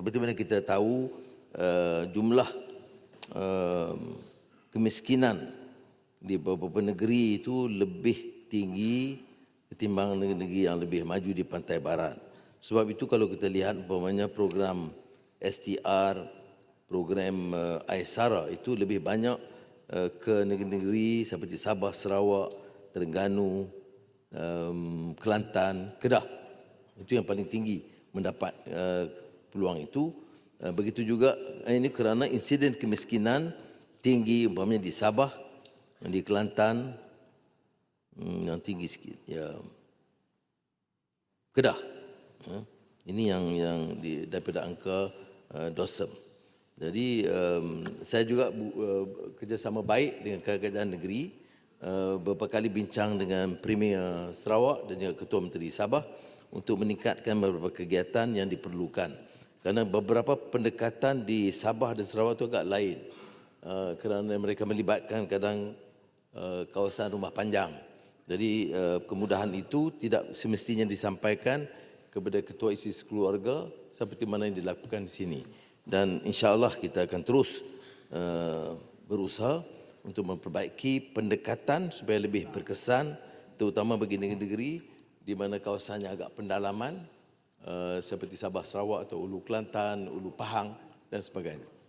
seperti mana kita tahu uh, jumlah uh, kemiskinan di beberapa negeri itu lebih tinggi ketimbang negeri-negeri yang lebih maju di pantai barat. Sebab itu kalau kita lihat umpamanya program STR, program uh, Aisara itu lebih banyak ke negeri-negeri seperti Sabah, Sarawak, Terengganu, Kelantan, Kedah. Itu yang paling tinggi mendapat uh, peluang itu. Uh, begitu juga uh, ini kerana insiden kemiskinan tinggi umpamanya di Sabah, di Kelantan, hmm, yang tinggi sikit. Ya. Kedah. Uh, ini yang yang di, daripada angka uh, DOSEM. Jadi um, saya juga bu, uh, kerjasama baik dengan kerajaan negeri uh, beberapa kali bincang dengan Premier Sarawak dan juga Ketua Menteri Sabah untuk meningkatkan beberapa kegiatan yang diperlukan. Kerana beberapa pendekatan di Sabah dan Sarawak itu agak lain. Uh, kerana mereka melibatkan kadang uh, kawasan rumah panjang. Jadi uh, kemudahan itu tidak semestinya disampaikan kepada ketua isi keluarga seperti mana yang dilakukan di sini. Dan insya-Allah kita akan terus uh, berusaha untuk memperbaiki pendekatan supaya lebih berkesan terutama bagi negeri-negeri di mana kawasannya agak pendalaman uh, seperti Sabah Sarawak atau Ulu Kelantan, Ulu Pahang dan sebagainya.